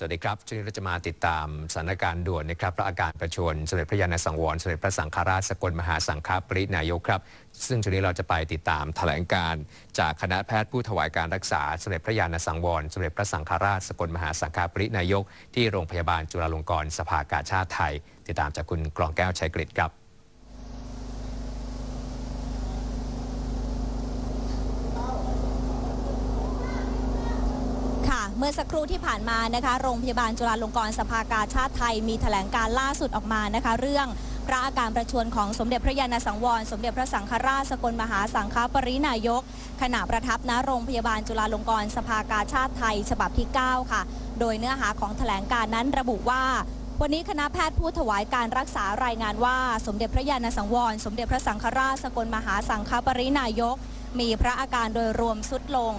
สวัสดีครับช่วงนี้เราจะมาติดตามสถานการณ์ด่วนนะครับพระอาการประชวรสมเด็จพระยาณสังวรสมเด็จพระสังฆราชสกลมหาสังฆปรินายกครับ ซึ่งช่วงนี้เราจะไปติดตามแถลงการจากคณะแพทย์ผู้ถวายการรักษาสมเด็จพระยาณสังวรสมเด็จพระสังฆราชสกลมหาสังฆปรินายก ที่โรงพยาบาลจุฬาลงกรณ์สภากาชาติไทย ติดตามจากคุณกรองแก้วชัยกฤษครับ ค่ะ เมื่อสักครู่ที่ผ่านมานะคะโรงพยาบาลจุฬาลงกรณ์สภากาชาติไทยมีแถลงการล่าสุดออกมานะคะ เรื่องพระอาการประชวรของสมเด็จพระยาณสังวร สมเด็จพระสังฆราชสกลมหาสังฆปรินายก ขณะประทับณโรงพยาบาลจุฬาลงกรณ์สภากาชาติไทย ฉบับที่ 9 ค่ะ โดยเนื้อหาของแถลงการนั้นระบุว่าวันนี้คณะแพทย์ผู้ถวายการรักษารายงานว่า สมเด็จพระยาณสังวร สมเด็จพระสังฆราชสกลมหาสังฆปรินายก มีพระอาการโดยรวมสุดลง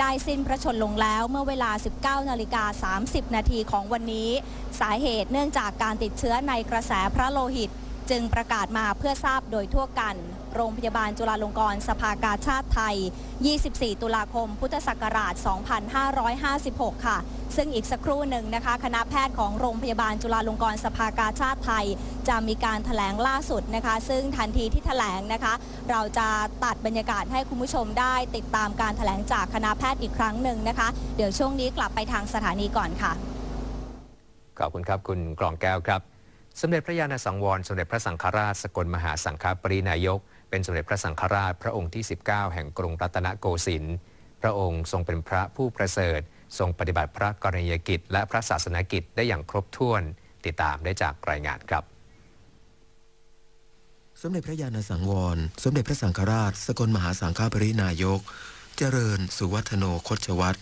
ได้สิ้นพระชนลงแล้วเมื่อเวลา 19นาฬิกา30 นาทีของวันนี้ สาเหตุเนื่องจากการติดเชื้อในกระแสพระโลหิต จึงประกาศมาเพื่อทราบโดยทั่วกัน โรงพยาบาลจุฬาลงกรณ์สภากาชาติไทย 24 ตุลาคม พุทธศักราช 2556 ค่ะ ซึ่งอีกสักครู่หนึ่งนะคะ คณะแพทย์ของโรงพยาบาลจุฬาลงกรณ์สภากาชาติไทย จะมีการแถลงล่าสุดนะคะ ซึ่งทันทีที่แถลงนะคะ เราจะตัดบรรยากาศให้คุณผู้ชมได้ติดตามการแถลงจากคณะแพทย์อีกครั้งหนึ่งนะคะ เดี๋ยวช่วงนี้กลับไปทางสถานีก่อนค่ะ ขอบคุณครับคุณกรองแก้วครับ สมเด็จพระยาณสังวร สมเด็จพระสังฆราช สกลมหาสังฆปรินายก เป็นสมเด็จพระสังฆราช พระองค์ที่ 19 แห่งกรุงรัตนโกสินทร์ พระองค์ทรงเป็นพระผู้ประเสริฐ ทรงปฏิบัติพระกรณียกิจ และพระศาสนกิจได้อย่างครบถ้วน ติดตามได้จากรายงานครับ สมเด็จพระยาณสังวร สมเด็จพระสังฆราช สกลมหาสังฆปรินายก เจริญสุวัฒโนคชวัตร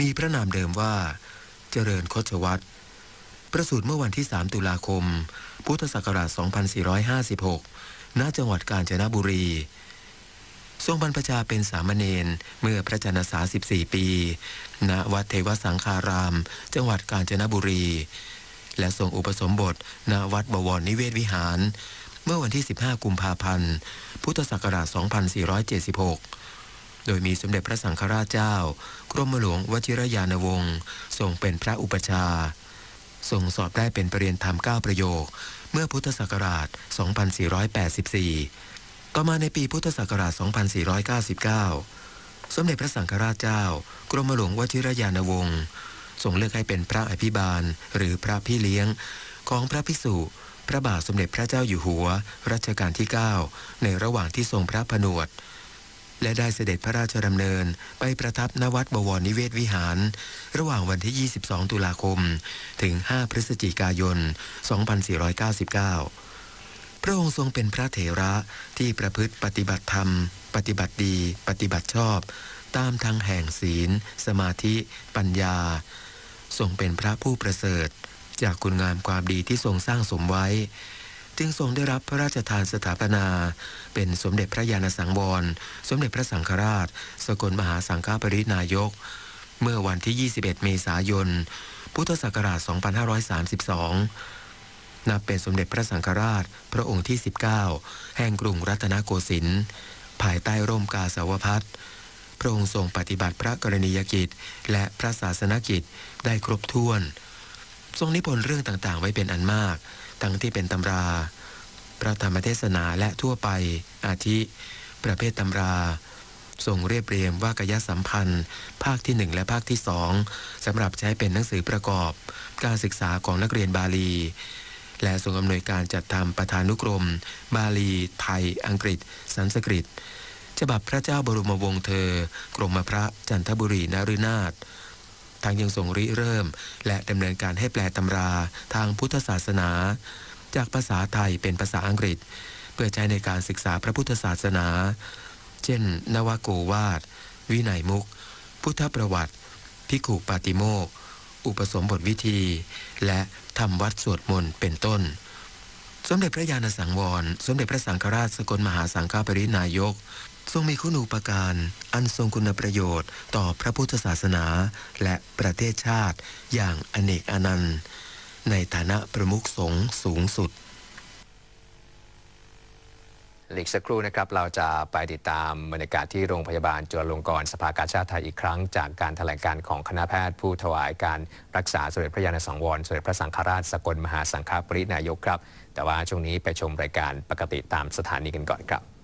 มีพระนามเดิมว่า เจริญคชวัตร ประสูติเมื่อวันที่ 3 ตุลาคม พุทธศักราช 2456 ณ จังหวัดกาญจนบุรี ทรงบรรพชาเป็นสามเณรเมื่อพระจันทษา 14 ปี ณ วัดเทวสังฆาราม จังหวัดกาญจนบุรี และทรงอุปสมบท ณ วัดบวรนิเวศวิหาร เมื่อวันที่ 15 กุมภาพันธ์ พุทธศักราช 2476โดยมีสมเด็จพระสังฆราชเจ้า กรมหลวงวชิรยานวงศ์ทรงเป็นพระอุปชา ทรงสอบได้เป็นปรริญญาธรรม 9 ประโยค เมื่อพุทธศักราช 2484 ต่อมาในปีพุทธศักราช 2499 สมเด็จพระสังฆราชเจ้า กรมหลวงวชิรยานวงศ์ทรงเลือกให้เป็นพระอภิบาล หรือพระพี่เลี้ยง ของพระภิกษุ พระบาทสมเด็จพระเจ้าอยู่หัว รัชกาลที่ 9 ในระหว่างที่ทรงพระผนวด และได้เสด็จพระราชดำเนินไปประทับณวัดบวรนิเวศวิหาร ระหว่างวันที่ 22 ตุลาคม ถึง 5 พฤศจิกายน 2499 พระองค์ทรงเป็นพระเถระที่ประพฤติปฏิบัติธรรม ปฏิบัติดี ปฏิบัติชอบ ตามทางแห่งศีล สมาธิ ปัญญา ทรงเป็นพระผู้ประเสริฐ จากคุณงามความดีที่ทรงสร้างสมไว้ จึงทรงได้รับพระราชทานสถาปนา เป็นสมเด็จพระยาณสังวร สมเด็จพระสังฆราช สกลมหาสังฆปรินายก เมื่อวันที่ 21 เมษายน พุทธศักราช 2532 นับเป็นสมเด็จพระสังฆราช พระองค์ที่ 19 แห่งกรุงรัตนโกสินทร์ภายใต้ร่มกาสาวพัฒน์พระองค์ทรงปฏิบัติพระกรณียกิจ และพระศาสนกิจได้ครบถ้วน ทรงนิพนธ์เรื่องต่างๆ ไว้เป็นอันมาก ทั้งที่เป็นตำรา พระธรรมเทศนาและทั่วไป อาทิ ประเภทตำราทรงเรียบเรียงว่ากยสัมพันธ์ ภาคที่หนึ่งและภาคที่สองสำหรับใช้เป็นหนังสือประกอบ การศึกษาของนักเรียนบาลี และทรงอำนวยการจัดทำประธานุกรม บาลี ไทย อังกฤษ สันสกฤต ฉบับพระเจ้าบรมวงศ์เธอ กรมพระจันทบุรีนฤนาถ ทางยังทรงริเริ่ม และดำเนินการให้แปลตำราทางพุทธศาสนา จากภาษาไทยเป็นภาษาอังกฤษ เพื่อใช้ในการศึกษาพระพุทธศาสนา เช่น นวโกวาท วินัยมุก พุทธประวัติ พิขุปาติโมก อุปสมบทวิธี และทำวัดสวดมนต์เป็นต้น สมเด็จพระยาณสังวร สมเด็จพระสังฆราชสกลมหาสังฆปรินายก ทรงมีคุณูปการ อันทรงคุณประโยชน์ต่อพระพุทธศาสนา และประเทศชาติอย่างอเนกอนันต์ ในฐานะประมุขสงฆ์สูงสุดอีกสักครู่นะครับ เราจะไปติดตามบรรยากาศที่โรงพยาบาลจุฬาลงกรณ์สภากาชาติไทยอีกครั้ง จากการแถลงการของคณะแพทย์ผู้ถวายการรักษาสมเด็จพระยาณสังวรสมเด็จพระสังฆราชสกลมหาสังฆปรินายกครับ แต่ว่าช่วงนี้ไปชมรายการปกติตามสถานีกันก่อนครับ